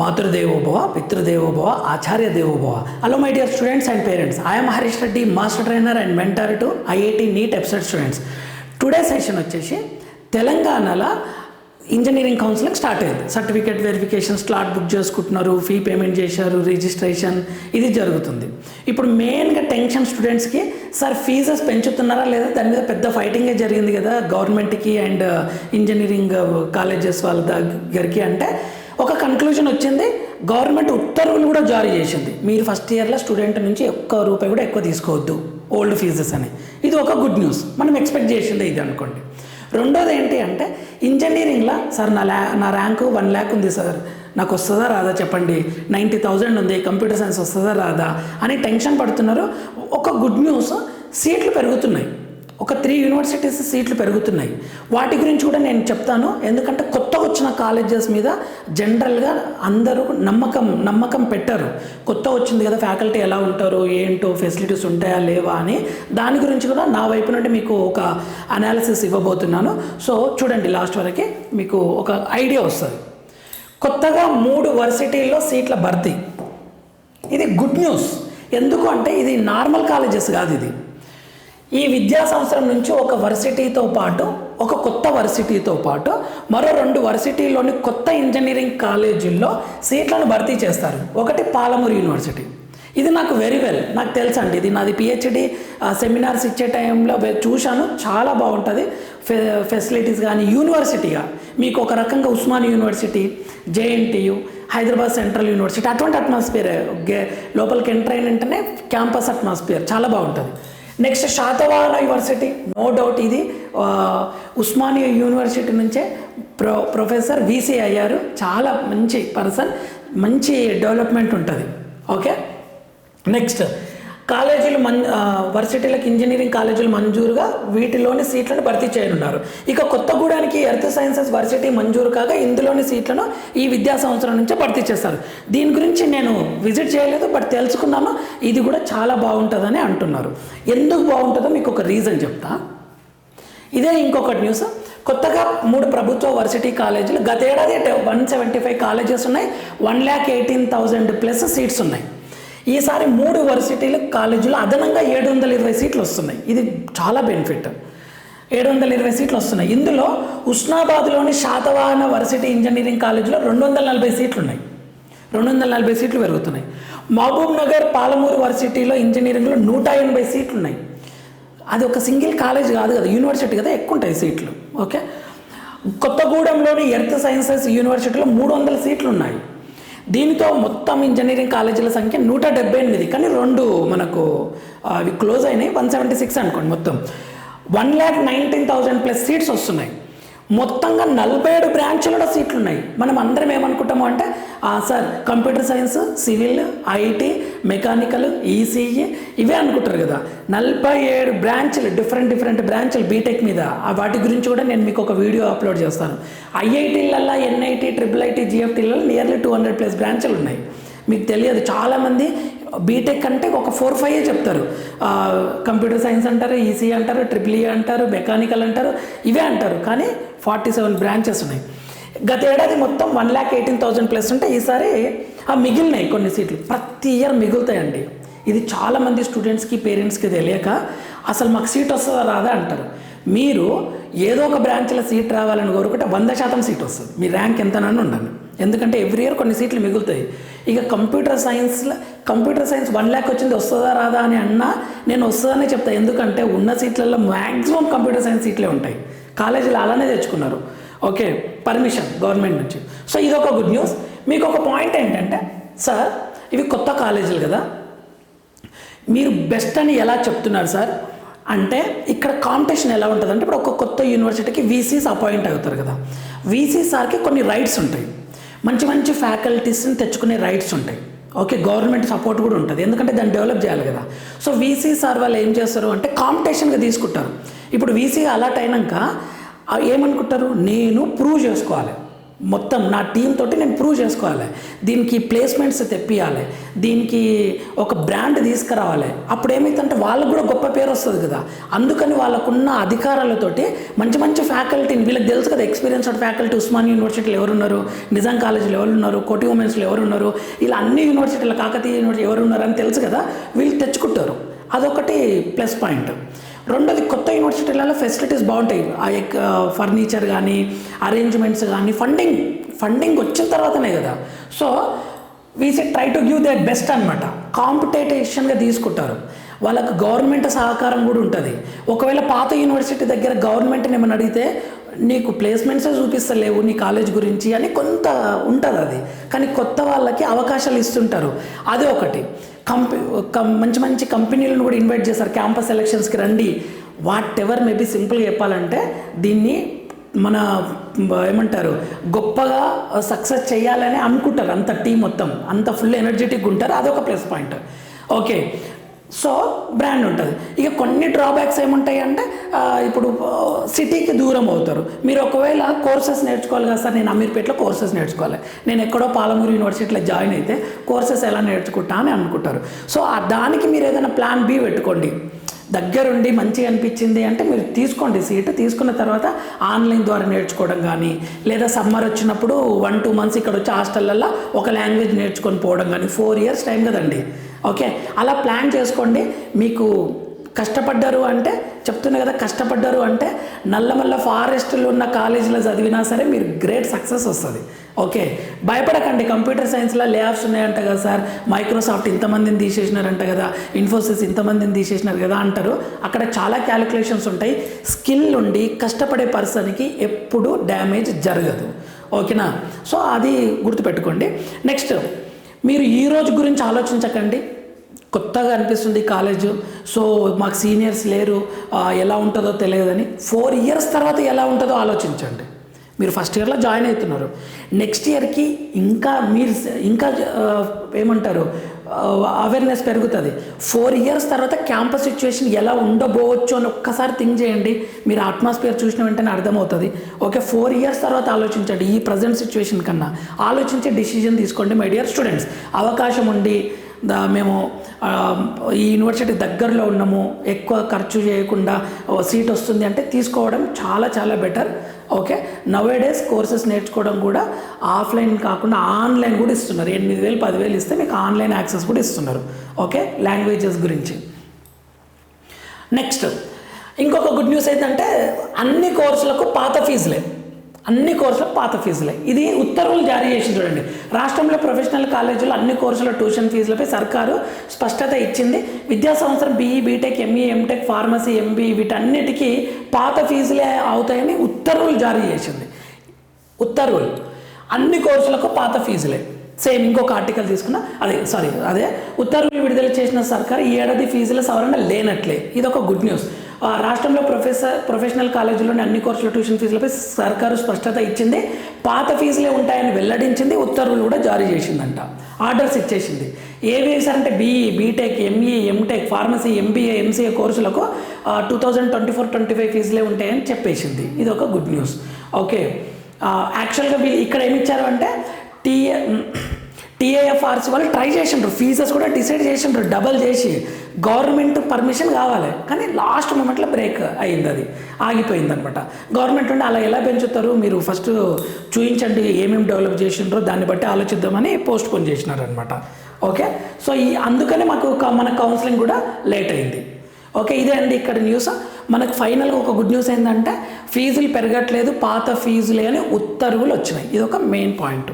మాతృదేవోభవ పితృదేవోభవ ఆచార్య దేవోభవ hello my dear students and parents I'm Harish Reddy master trainer and mentor to IIT NEET EAPCET students today session వచ్చేసి తెలంగాణలో engineering counselling start అయింది. Certificate verification slot book చేసుకుంటున్నారు fee payment చేశారు registration ఇది జరుగుతుంది. ఇప్పుడు మెయిన్గా టెన్షన్ స్టూడెంట్స్కి సార్ ఫీజెస్ పెంచుతున్నారా లేదా? దాని మీద పెద్ద ఫైటింగే జరిగింది కదా గవర్నమెంట్కి అండ్ ఇంజనీరింగ్ కాలేజెస్ వాళ్ళ దగ్గరికి అంటే ఒక కన్క్లూజన్ వచ్చింది గవర్నమెంట్ ఉత్తర్వులు కూడా జారీ చేసింది. మీరు ఫస్ట్ ఇయర్లో స్టూడెంట్ నుంచి ఒక్క రూపాయి కూడా ఎక్కువ తీసుకోవద్దు ఓల్డ్ ఫీజెస్ అని. ఇది ఒక గుడ్ న్యూస్ మనం ఎక్స్పెక్ట్ చేసింది ఇది అనుకోండి. రెండోది ఏంటి అంటే ఇంజనీరింగ్లో సార్ నా ల్యా నా ర్యాంకు వన్ ల్యాక్ ఉంది సార్. నాకు వస్తుందా రాదా చెప్పండి. నైంటీ థౌజండ్ ఉంది కంప్యూటర్ సైన్స్ వస్తుందా రాదా? అని టెన్షన్ పడుతున్నారు. ఒక గుడ్ న్యూస్ సీట్లు పెరుగుతున్నాయి. ఒక త్రీ యూనివర్సిటీస్ సీట్లు పెరుగుతున్నాయి. వాటి గురించి కూడా నేను చెప్తాను. ఎందుకంటే కొత్త వచ్చిన కాలేజెస్ మీద జనరల్గా అందరూ నమ్మకం నమ్మకం పెట్టారు. కొత్త వచ్చింది కదా ఫ్యాకల్టీ ఎలా ఉంటారు ఏంటో ఫెసిలిటీస్ ఉంటాయా లేవా అని. దాని గురించి కూడా నా వైపు నుండి మీకు ఒక అనాలిసిస్ ఇవ్వబోతున్నాను. సో చూడండి లాస్ట్ వరకు మీకు ఒక ఐడియా వస్తుంది. కొత్తగా మూడు వర్సిటీల్లో సీట్ల భర్తీ. ఇది గుడ్ న్యూస్ ఎందుకు అంటే ఇది నార్మల్ కాలేజెస్ కాదు ఇది. ఈ విద్యా సంవత్సరం నుంచి ఒక వర్సిటీతో పాటు ఒక కొత్త వర్సిటీతో పాటు మరో రెండు వర్సిటీలోని కొత్త ఇంజనీరింగ్ కాలేజీల్లో సీట్లను భర్తీ చేస్తారు. ఒకటి పాలమూరు యూనివర్సిటీ. ఇది నాకు వెరీ వెల్. నాకు తెలుసు అండి ఇది నాది పిహెచ్డి సెమినార్స్ ఇచ్చే టైంలో చూశాను. చాలా బాగుంటుంది. ఫె ఫెసిలిటీస్ కానీ యూనివర్సిటీగా మీకు ఒక రకంగా Osman university JNTU Hyderabad central university అటువంటి అట్మాస్ఫియర్ లోపలికి ఎంటర్ అయిన వెంటనే క్యాంపస్ అట్మాస్ఫియర్. చాలా బాగుంటుంది. Next Satavahana university no doubt ఇది. ఉస్మానియా యూనివర్సిటీ నుంచే ప్రొ ప్రొఫెసర్ వీసీ అయ్యారు. చాలా మంచి పర్సన్ మంచి డెవలప్మెంట్ ఉంటుంది. ఓకే? నెక్స్ట్ కాలేజీలు మన్ వర్సిటీలకు ఇంజనీరింగ్ కాలేజీలు మంజూరుగా వీటిలోని సీట్లను భర్తీ చేయనున్నారు. ఇక కొత్తగూడానికి ఎర్త్ సైన్సెస్ వర్సిటీ మంజూరు కాగా ఇందులోని సీట్లను ఈ విద్యా సంవత్సరం నుంచే భర్తీ చేస్తారు. దీని గురించి నేను విజిట్ చేయలేదు బట్ తెలుసుకున్నాను. ఇది కూడా చాలా బాగుంటుందని అంటున్నారు. ఎందుకు బాగుంటుందో మీకు ఒక రీజన్ చెప్తా. ఇదే ఇంకొకటి న్యూస్. కొత్తగా మూడు ప్రభుత్వ వర్సిటీ కాలేజీలు గతేడాది వన్ సెవెంటీ ఫైవ్ కాలేజెస్ ఉన్నాయి. One lakh eighteen thousand plus seats ఉన్నాయి. ఈసారి మూడు వర్సిటీలు కాలేజీలు అదనంగా ఏడు వందల ఇరవై సీట్లు వస్తున్నాయి. ఇది చాలా బెనిఫిట్. ఏడు వందల ఇరవై సీట్లు వస్తున్నాయి. ఇందులో ఉస్నాబాద్లోని శాతవాహన వర్సిటీ ఇంజనీరింగ్ కాలేజీలో రెండు వందల నలభై సీట్లు ఉన్నాయి రెండు వందల నలభై సీట్లు పెరుగుతున్నాయి. మహబూబ్ నగర్ పాలమూరు వర్సిటీలో ఇంజనీరింగ్లో నూట ఎనభై సీట్లు ఉన్నాయి అది ఒక సింగిల్ కాలేజ్ కాదు కదా యూనివర్సిటీ కదా ఎక్కువ ఉంటాయి సీట్లు. ఓకే? కొత్తగూడెంలోని ఎర్త్ సైన్సెస్ యూనివర్సిటీలో మూడు వందల సీట్లు ఉన్నాయి దీనితో మొత్తం ఇంజనీరింగ్ కాలేజీల సంఖ్య నూట డెబ్బై ఎనిమిది. కానీ రెండు మనకు అవి క్లోజ్ అయినాయి. వన్ సెవెంటీ సిక్స్ అనుకోండి మొత్తం. One lakh nineteen thousand plus seats వస్తున్నాయి. మొత్తంగా నలభై ఏడు బ్రాంచ్లలో సీట్లు ఉన్నాయి. మనం అందరం ఏమనుకుంటాము అంటే sir computer science civil IT mechanical ECE ఇవే అనుకుంటారు కదా. నలభై ఏడు బ్రాంచ్లు డిఫరెంట్ డిఫరెంట్ బ్రాంచ్లు బీటెక్ మీద. ఆ వాటి గురించి కూడా నేను మీకు ఒక వీడియో అప్లోడ్ చేస్తాను. ఐఐటీలల్లో ఎన్ఐటీ ట్రిపుల్ ఐటీ జిఎఫ్టీలలో నియర్లీ టూ హండ్రెడ్ ప్లస్ బ్రాంచ్లు ఉన్నాయి. మీకు తెలియదు చాలామంది బీటెక్ అంటే ఒక ఫోర్ ఫైవ్ చెప్తారు. కంప్యూటర్ సైన్స్ అంటారు ఈసీ అంటారు ట్రిపుల్ ఈ అంటారు మెకానికల్ అంటారు ఇవే అంటారు. కానీ ఫార్టీ సెవెన్ బ్రాంచెస్ ఉన్నాయి. గత ఏడాది మొత్తం one lakh eighteen thousand plus ఉంటే ఈసారి ఆ మిగిలినాయి కొన్ని సీట్లు. ప్రతి ఇయర్ మిగులుతాయండి. ఇది చాలామంది స్టూడెంట్స్కి పేరెంట్స్కి తెలియక అసలు మాకు సీట్ వస్తుందా రాదా అంటారు. మీరు ఏదో ఒక బ్రాంచ్లో సీట్ రావాలని కోరుకుంటే వంద శాతం సీట్ వస్తుంది. మీ ర్యాంక్ ఎంతనని ఉండాలి. ఎందుకంటే ఎవ్రీ ఇయర్ కొన్ని సీట్లు మిగులుతాయి. ఇక కంప్యూటర్ సైన్స్లో కంప్యూటర్ సైన్స్ వన్ ల్యాక్ వచ్చింది వస్తుందా రాదా అని అన్నా నేను వస్తుందనే చెప్తాను ఎందుకంటే ఉన్న సీట్లలో మ్యాక్సిమం కంప్యూటర్ సైన్స్ సీట్లే ఉంటాయి. కాలేజీలు అలానే తెచ్చుకున్నారు. ఓకే పర్మిషన్ గవర్నమెంట్ నుంచి. సో ఇది ఒక గుడ్ న్యూస్ మీకు ఒక పాయింట్ ఏంటంటే సార్ ఇవి కొత్త కాలేజీలు కదా. మీరు బెస్ట్ అని ఎలా చెప్తున్నారు సార్ అంటే ఇక్కడ కాంపిటీషన్ ఎలా ఉంటుందంటే ఇప్పుడు ఒక కొత్త యూనివర్సిటీకి వీసీస్ అపాయింట్ అవుతారు కదా. వీసీ సార్కి కొన్ని రైట్స్ ఉంటాయి. మంచి మంచి ఫ్యాకల్టీస్ని తెచ్చుకునే రైట్స్ ఉంటాయి. ఓకే గవర్నమెంట్ సపోర్ట్ కూడా ఉంటుంది. ఎందుకంటే దాన్ని డెవలప్ చేయాలి కదా. సో వీసీ సార్ వాళ్ళు ఏం చేస్తారు అంటే కాంపిటీషన్గా తీసుకుంటారు. ఇప్పుడు వీసీ అలాట్ అయినాక ఏమనుకుంటారు? నేను ప్రూవ్ చేసుకోవాలి. మొత్తం నా టీం తోటి నేను ప్రూవ్ చేసుకోవాలి. దీనికి ప్లేస్మెంట్స్ తెప్పియాలి. దీనికి ఒక బ్రాండ్ తీసుకురావాలి. అప్పుడు ఏమైందంటే వాళ్ళకు కూడా గొప్ప పేరు వస్తుంది కదా. అందుకని వాళ్ళకున్న అధికారాలతోటి మంచి మంచి ఫ్యాకల్టీని వీళ్ళకి తెలుసు కదా ఎక్స్పీరియన్స్డ్ ఫ్యాకల్టీ ఉస్మాన్ యూనివర్సిటీలో ఎవరున్నారు? నిజాం కాలేజీలో ఎవరున్నారు? కోటి ఉమెన్స్లో ఎవరున్నారు? ఇలా అన్ని యూనివర్సిటీలు కాకతీయ యూనివర్సిటీ ఎవరున్నారు అని తెలుసు కదా. వీళ్ళు తెచ్చుకుంటారు. అదొకటి ప్లస్ పాయింట్ రెండోది కొత్త యూనివర్సిటీలలో ఫెసిలిటీస్ బాగుంటాయి. ఆ ఫర్నిచర్ కానీ అరేంజ్మెంట్స్ కానీ ఫండింగ్ ఫండింగ్ వచ్చిన తర్వాతనే కదా. So we set try to give that best అనమాట కాంపిటేషన్గా తీసుకుంటారు. వాళ్ళకు గవర్నమెంట్ సహకారం కూడా ఉంటుంది. ఒకవేళ పాత యూనివర్సిటీ దగ్గర గవర్నమెంట్ని ఏమైనా అడిగితే నీకు ప్లేస్మెంట్సే చూపిస్తలేవు నీ కాలేజ్ గురించి అని కొంత ఉంటుంది అది. కానీ కొత్త వాళ్ళకి అవకాశాలు ఇస్తుంటారు. అది ఒకటి. కంపె కం- మంచి మంచి కంపెనీలను కూడా ఇన్వైట్ చేస్తారు క్యాంపస్ ఎలక్షన్స్కి రండి. వాట్ ఎవర్ మేబీ సింపుల్గా చెప్పాలంటే దీన్ని మన ఏమంటారు గొప్పగా సక్సెస్ చేయాలని అనుకుంటారు అంత టీం మొత్తం. అంత ఫుల్ ఎనర్జెటిక్గా ఉంటారు. అదొక plus point okay so brand ఉంటుంది. ఇక కొన్ని డ్రాబ్యాక్స్ ఏముంటాయి అంటే ఇప్పుడు సిటీకి దూరం అవుతారు. మీరు ఒకవేళ కోర్సెస్ నేర్చుకోవాలి కదా సార్ నేను అమీర్పేటలో కోర్సెస్ నేర్చుకోవాలి. నేను ఎక్కడో పాలమూరు యూనివర్సిటీలో జాయిన్ అయితే కోర్సెస్ ఎలా నేర్చుకుంటా అని అనుకుంటారు. సో ఆ దానికి మీరు ఏదైనా ప్లాన్ బి పెట్టుకోండి. దగ్గరుండి మంచిగా అనిపించింది అంటే మీరు తీసుకోండి సీట్ తీసుకున్న తర్వాత ఆన్లైన్ ద్వారా నేర్చుకోవడం కానీ లేదా సమ్మర్ వచ్చినప్పుడు వన్ టూ మంత్స్ ఇక్కడ వచ్చి హాస్టళ్ళల్లో ఒక లాంగ్వేజ్ నేర్చుకొని పోవడం కానీ ఫోర్ ఇయర్స్ టైం కదండి. ఓకే అలా ప్లాన్ చేసుకోండి. మీకు కష్టపడ్డారు అంటే చెప్తున్నా కదా కష్టపడ్డారు అంటే నల్లమల్ల ఫారెస్ట్లో ఉన్న కాలేజీలో చదివినా సరే మీరు గ్రేట్ సక్సెస్ వస్తుంది. ఓకే భయపడకండి. కంప్యూటర్ సైన్స్లో లే ఆఫ్స్ ఉన్నాయంట కదా సార్. మైక్రోసాఫ్ట్ ఇంతమందిని తీసేసినారంట కదా. ఇన్ఫోసిస్ ఇంతమందిని తీసేసినారు కదా అంటారు. అక్కడ చాలా క్యాలిక్యులేషన్స్ ఉంటాయి. స్కిల్ ఉండి కష్టపడే పర్సన్కి ఎప్పుడు డ్యామేజ్ జరగదు. ఓకేనా? సో అది గుర్తుపెట్టుకోండి. నెక్స్ట్ మీరు ఈ రోజు గురించి ఆలోచించకండి. కొత్తగా అనిపిస్తుంది కాలేజ్. సో మాకు సీనియర్స్ లేరు. ఎలా ఉంటుందో తెలియదని ఫోర్ ఇయర్స్ తర్వాత ఎలా ఉంటుందో ఆలోచించండి. మీరు ఫస్ట్ ఇయర్లో జాయిన్ అవుతున్నారు. నెక్స్ట్ ఇయర్కి ఇంకా మీరు ఇంకా ఏమంటారు? అవేర్నెస్ పెరుగుతుంది. ఫోర్ ఇయర్స్ తర్వాత క్యాంపస్ సిచ్యువేషన్ ఎలా ఉండబోవచ్చు అని ఒక్కసారి థింక్ చేయండి. మీరు అట్మాస్ఫియర్ చూసిన వెంటనే అర్థమవుతుంది. ఓకే ఫోర్ ఇయర్స్ తర్వాత ఆలోచించండి. ఈ ప్రజెంట్ సిచ్యువేషన్ కన్నా ఆలోచించి డిసిజన్ తీసుకోండి మై డియర్ స్టూడెంట్స్. అవకాశం ఉండి మేము ఈ యూనివర్సిటీ దగ్గరలో ఉన్నాము. ఎక్కువ ఖర్చు చేయకుండా సీట్ వస్తుంది అంటే తీసుకోవడం చాలా చాలా better. Okay? Nowadays courses నేర్చుకోవడం కూడా ఆఫ్లైన్ కాకుండా ఆన్లైన్ కూడా ఇస్తున్నారు. ఎనిమిది వేలు పదివేలు ఇస్తే మీకు ఆన్లైన్ యాక్సెస్ కూడా ఇస్తున్నారు. ఓకే? లాంగ్వేజెస్ గురించి. నెక్స్ట్ ఇంకొక గుడ్ న్యూస్ ఏంటంటే అన్ని కోర్సులకు పాత ఫీజులే. అన్ని కోర్సులు పాత ఫీజులే. ఇది ఉత్తర్వులు జారీ చేసి చూడండి. రాష్ట్రంలో ప్రొఫెషనల్ కాలేజీలో అన్ని కోర్సుల ట్యూషన్ ఫీజులపై సర్కారు స్పష్టత ఇచ్చింది. విద్యా సంవత్సరం BE BTech ME MTech pharmacy MB వీటన్నిటికీ పాత ఫీజులే అవుతాయని ఉత్తర్వులు జారీ చేసింది. ఉత్తర్వులు. అన్ని కోర్సులకు పాత ఫీజులే. సేమ్ ఇంకొక ఆర్టికల్ తీసుకున్న అదే సారీ అదే ఉత్తర్వులు విడుదల చేసిన సర్కారు ఈ ఏడాది ఫీజుల సవరణ లేనట్లే. ఇది ఒక గుడ్ న్యూస్. రాష్ట్రంలో ప్రొఫెసర్ ప్రొఫెషనల్ కాలేజీలోని అన్ని కోర్సుల ట్యూషన్ ఫీజులపై సర్కారు స్పష్టత ఇచ్చింది. పాత ఫీజులే ఉంటాయని వెల్లడించింది. ఉత్తర్వులు కూడా జారీ చేసిందంట. ఆర్డర్స్ ఇచ్చేసింది. ఏవి వేశారంటే BE BTech ME MTech pharmacy MBA MCA కోర్సులకు two thousand twenty four twenty five ఫీజులే ఉంటాయని చెప్పేసింది. ఇది ఒక గుడ్ న్యూస్. ఓకే. యాక్చువల్గా వీళ్ళు ఇక్కడ ఏమి ఇచ్చారు అంటే టీఏ టీఏఎఫ్ఆర్సీ వాళ్ళు ట్రై చేసిండ్రు. ఫీజెస్ కూడా డిసైడ్ చేసిండ్రు. డబల్ చేసి గవర్నమెంట్ పర్మిషన్ కావాలి. కానీ లాస్ట్ మూమెంట్లో బ్రేక్ అయింది అది. ఆగిపోయింది అనమాట గవర్నమెంట్ ఉండి అలా ఎలా పెంచుతారు? మీరు ఫస్ట్ చూపించండి ఏమేమి డెవలప్ చేసిండ్రో దాన్ని బట్టి ఆలోచిద్దామని పోస్ట్ పోన్ చేసినారనమాట ఓకే? సో ఈ అందుకనే మాకు క- మన కౌన్సిలింగ్ కూడా లేట్ అయింది. ఓకే? ఇదే అండి ఇక్కడ న్యూస్. మనకు ఫైనల్గా ఒక గుడ్ న్యూస్ ఏంటంటే ఫీజులు పెరగట్లేదు పాత ఫీజులే అని ఉత్తర్వులు వచ్చినాయి. ఇది ఒక మెయిన్ పాయింట్.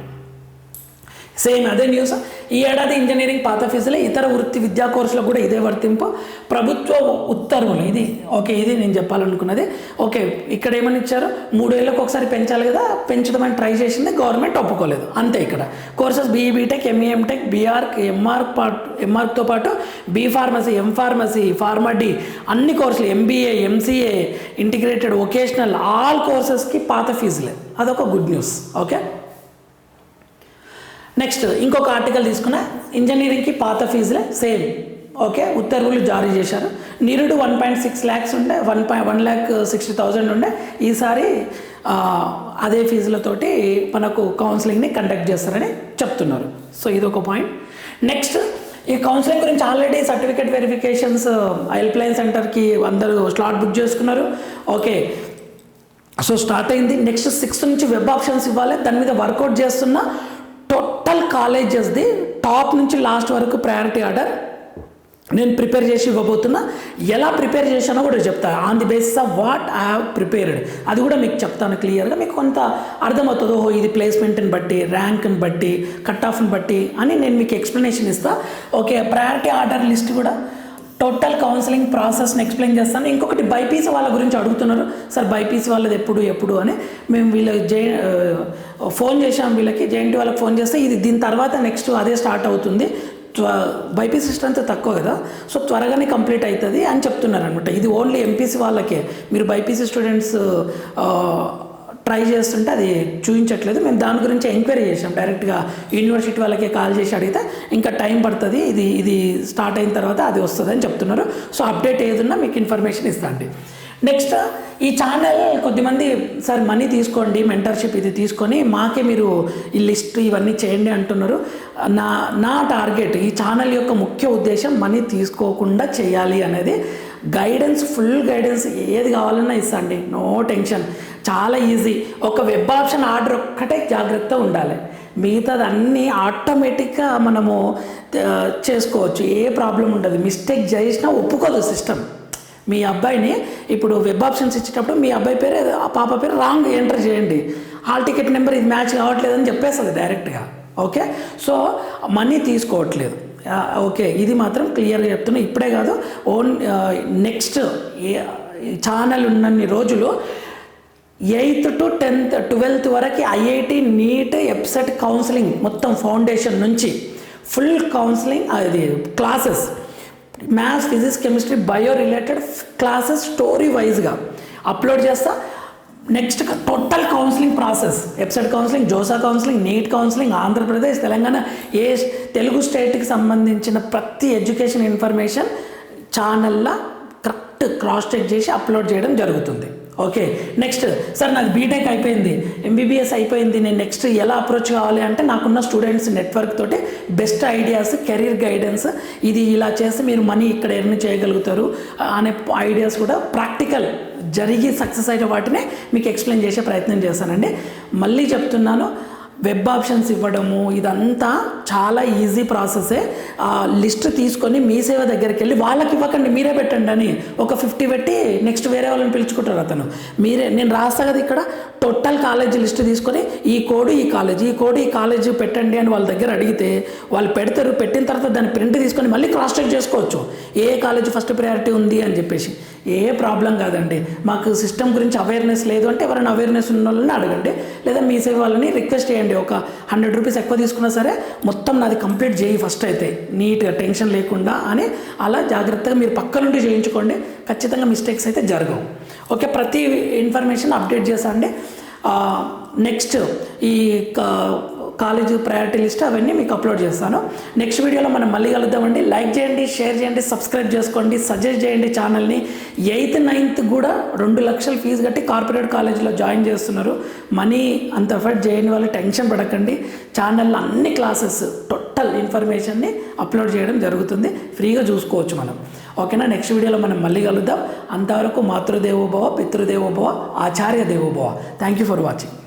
సేమ్ అదే న్యూస్. ఈ ఏడాది ఇంజనీరింగ్ పాత ఫీజులే ఇతర వృత్తి విద్యా కోర్సులకు కూడా ఇదే వర్తింపు. ప్రభుత్వ ఉత్తర్వులు ఇది ఓకే ఇది నేను చెప్పాలనుకున్నది. ఓకే ఇక్కడ ఏమని ఇచ్చారు? మూడేళ్ళకి ఒకసారి పెంచాలి కదా పెంచడం అని ట్రై చేసింది గవర్నమెంట్ ఒప్పుకోలేదు. అంతే ఇక్కడ. Courses BE BTech ME MTech BArch MArch పాటు ఎంఆర్తో పాటు B pharmacy M pharmacy pharma D అన్ని కోర్సులు MBA MCA integrated vocational all కోర్సెస్కి పాత ఫీజులే. అదొక గుడ్ న్యూస్ ఓకే? నెక్స్ట్ ఇంకొక ఆర్టికల్ తీసుకున్న ఇంజనీరింగ్కి పాత ఫీజులే సేమ్ ఓకే ఉత్తర్వులు జారీ చేశారు. నిరుడు వన్ పాయింట్ సిక్స్ ల్యాక్స్ ఉండే one point one lakh sixty thousand ఉండే. ఈసారి అదే ఫీజులతోటి మనకు కౌన్సిలింగ్ని కండక్ట్ చేస్తారని చెప్తున్నారు. సో ఇది ఒక పాయింట్ నెక్స్ట్ ఈ కౌన్సిలింగ్ గురించి already certificate verifications help line సెంటర్కి అందరూ స్లాట్ బుక్ చేసుకున్నారు. ఓకే సో స్టార్ట్ అయింది. నెక్స్ట్ సిక్స్త్ నుంచి వెబ్ ఆప్షన్స్ ఇవ్వాలి. దాని మీద వర్కౌట్ చేస్తున్న టోటల్ కాలేజెస్ది టాప్ నుంచి లాస్ట్ వరకు ప్రయారిటీ ఆర్డర్ నేను ప్రిపేర్ చేసి ఇవ్వబోతున్నా. ఎలా ప్రిపేర్ చేశానో కూడా చెప్తా. On the basis of what I have prepared అది కూడా మీకు చెప్తాను క్లియర్గా మీకు కొంత అర్థమవుతుంది ఓహో ఇది ప్లేస్మెంట్ని బట్టి ర్యాంక్ని బట్టి కట్ ఆఫ్ని బట్టి అని నేను మీకు ఎక్స్ప్లెనేషన్ ఇస్తా. ఓకే ప్రయారిటీ ఆర్డర్ లిస్ట్ కూడా. టోటల్ కౌన్సిలింగ్ ప్రాసెస్ని ఎక్స్ప్లెయిన్ చేస్తాను. ఇంకొకటి బైపీసీ వాళ్ళ గురించి అడుగుతున్నారు. సార్ బైపీసీ వాళ్ళది ఎప్పుడు ఎప్పుడు అని. మేము వీళ్ళ జే ఫోన్ చేసాం వీళ్ళకి. జేఎన్టీ వాళ్ళకి ఫోన్ చేస్తే ఇది దీని తర్వాత నెక్స్ట్ అదే స్టార్ట్ అవుతుంది. త్వ బైపీసీ స్ట్రెంత్ తక్కువ కదా. సో త్వరగానే కంప్లీట్ అవుతుంది అని చెప్తున్నారు అనమాట ఇది ఓన్లీ ఎంపీసీ వాళ్ళకే. మీరు బైపీసీ స్టూడెంట్స్ ట్రై చేస్తుంటే అది చూపించట్లేదు. మేము దాని గురించి ఎంక్వైరీ చేసాం డైరెక్ట్గా యూనివర్సిటీ వాళ్ళకే కాల్ చేసి అడిగితే ఇంకా టైం పడుతుంది ఇది ఇది స్టార్ట్ అయిన తర్వాత అది వస్తుంది అని చెప్తున్నారు. సో అప్డేట్ ఏదున్నా మీకు ఇన్ఫర్మేషన్ ఇస్తాండి నెక్స్ట్ ఈ ఛానల్ కొద్దిమంది సార్ మనీ తీసుకోండి మెంటర్షిప్ ఇది తీసుకొని మాకే మీరు ఈ లిస్ట్ ఇవన్నీ చేయండి అంటున్నారు. నా నా టార్గెట్ ఈ ఛానల్ యొక్క ముఖ్య ఉద్దేశం మనీ తీసుకోకుండా చేయాలి అనేది. గైడెన్స్ ఫుల్ గైడెన్స్ ఏది కావాలన్నా ఇస్తాండి. నో టెన్షన్ చాలా ఈజీ ఒక వెబ్ ఆప్షన్ ఆర్డర్ ఒక్కటే జాగ్రత్త ఉండాలి. మిగతాది అన్నీ ఆటోమేటిక్గా మనము చేసుకోవచ్చు. ఏ ప్రాబ్లం ఉండదు. మిస్టేక్ చేసినా ఒప్పుకోదు సిస్టమ్ మీ అబ్బాయిని ఇప్పుడు వెబ్ ఆప్షన్స్ ఇచ్చేటప్పుడు మీ అబ్బాయి పేరు ఆ పాప పేరు రాంగ్ ఎంటర్ చేయండి. హాల్ టికెట్ నెంబర్ ఇది మ్యాచ్ కావట్లేదని చెప్పేస్తుంది డైరెక్ట్గా ఓకే సో మనీ తీసుకోవట్లేదు. ఓకే ఇది మాత్రం క్లియర్గా చెప్తున్నా. ఇప్పుడే కాదు ఓన్ నెక్స్ట్ ఛానల్ ఉన్నన్ని రోజులు ఎయిత్ టు టెన్త్ ట్వెల్త్ వరకు ఐఐటి నీట్ ఎప్సెట్ కౌన్సిలింగ్ మొత్తం ఫౌండేషన్ నుంచి ఫుల్ కౌన్సిలింగ్ అది classes. Maths physics chemistry bio related classes story వైజ్గా అప్లోడ్ చేస్తా. Next total counselling process website counselling JoSAA counselling NEET counselling Andhra Pradesh Telangana ఏ తెలుగు స్టేట్కి సంబంధించిన ప్రతి education information ఛానల్లో correct cross check చేసి అప్లోడ్ చేయడం జరుగుతుంది. ఓకే నెక్స్ట్ సార్ నాకు బీటెక్ అయిపోయింది. ఎంబీబీఎస్ అయిపోయింది. నేను నెక్స్ట్ ఎలా అప్రోచ్ కావాలి అంటే నాకున్న స్టూడెంట్స్ నెట్వర్క్ తోటి బెస్ట్ ఐడియాస్ కెరీర్ గైడెన్స్ ఇది ఇలా చేస్తే మీరు మనీ ఇక్కడ ఎర్న్ చేయగలుగుతారు అనే ఐడియాస్ కూడా ప్రాక్టికల్ జరిగి సక్సెస్ అయిన వాటినే మీకు ఎక్స్ప్లెయిన్ చేసే ప్రయత్నం చేశానండి మళ్ళీ చెప్తున్నాను వెబ్ ఆప్షన్స్ ఇవ్వడము ఇదంతా చాలా ఈజీ ప్రాసెసే. ఆ లిస్ట్ తీసుకొని మీ సేవ దగ్గరికి వెళ్ళి వాళ్ళకి ఇవ్వకండి మీరే పెట్టండి అని ఒక ఫిఫ్టీ పెట్టి నెక్స్ట్ వేరే వాళ్ళని పిలుచుకుంటారు అతను. మీరే నేను రాస్తా కదా ఇక్కడ టోటల్ కాలేజీ లిస్ట్ తీసుకొని ఈ కోడ్ ఈ కాలేజ్ ఈ కోడ్ ఈ కాలేజ్ పెట్టండి అని వాళ్ళ దగ్గర అడిగితే వాళ్ళు పెడతారు పెట్టిన తర్వాత దాన్ని ప్రింట్ తీసుకొని మళ్ళీ క్రాస్ చెక్ చేసుకోవచ్చు. ఏ కాలేజ్ ఫస్ట్ ప్రయారిటీ ఉంది అని చెప్పేసి. ఏ ప్రాబ్లం కాదండి. మాకు సిస్టమ్ గురించి అవేర్నెస్ లేదు అంటే ఎవరైనా అవేర్నెస్ ఉన్న వాళ్ళని అడగండి. లేదా మీ సేవ వాళ్ళని రిక్వెస్ట్ చేయండి. చేయండి ఒక హండ్రెడ్ రూపీస్ ఎక్కువ తీసుకున్నా సరే మొత్తం నాది కంప్లీట్ చేయి ఫస్ట్ అయితే. నీట్గా టెన్షన్ లేకుండా అని అలా జాగ్రత్తగా మీరు పక్క నుండి చేయించుకోండి. ఖచ్చితంగా మిస్టేక్స్ అయితే జరగవు. ఓకే ప్రతి ఇన్ఫర్మేషన్ అప్డేట్ చేసండి నెక్స్ట్ ఈ కాలేజ్ ప్రయారిటీ లిస్ట్ అవన్నీ మీకు అప్లోడ్ చేస్తాను. నెక్స్ట్ వీడియోలో మనం మళ్ళీ కలుద్దామండి. లైక్ చేయండి షేర్ చేయండి సబ్స్క్రైబ్ చేసుకోండి సజెస్ట్ చేయండి ఛానల్ని ఎయిత్ నైన్త్ కూడా రెండు లక్షల ఫీజు కట్టి కార్పొరేట్ కాలేజీలో జాయిన్ చేస్తున్నారు. మనీ అంత ఎఫర్ట్ చేయని వాళ్ళు టెన్షన్ పడకండి. ఛానల్లో అన్ని క్లాసెస్ టోటల్ ఇన్ఫర్మేషన్ని అప్లోడ్ చేయడం జరుగుతుంది. ఫ్రీగా చూసుకోవచ్చు మనం. ఓకేనా నెక్స్ట్ వీడియోలో మనం మళ్ళీ కలుద్దాం. అంతవరకు మాతృదేవోభవ పితృదేవోభవ ఆచార్య దేవోభవ. Thank you for watching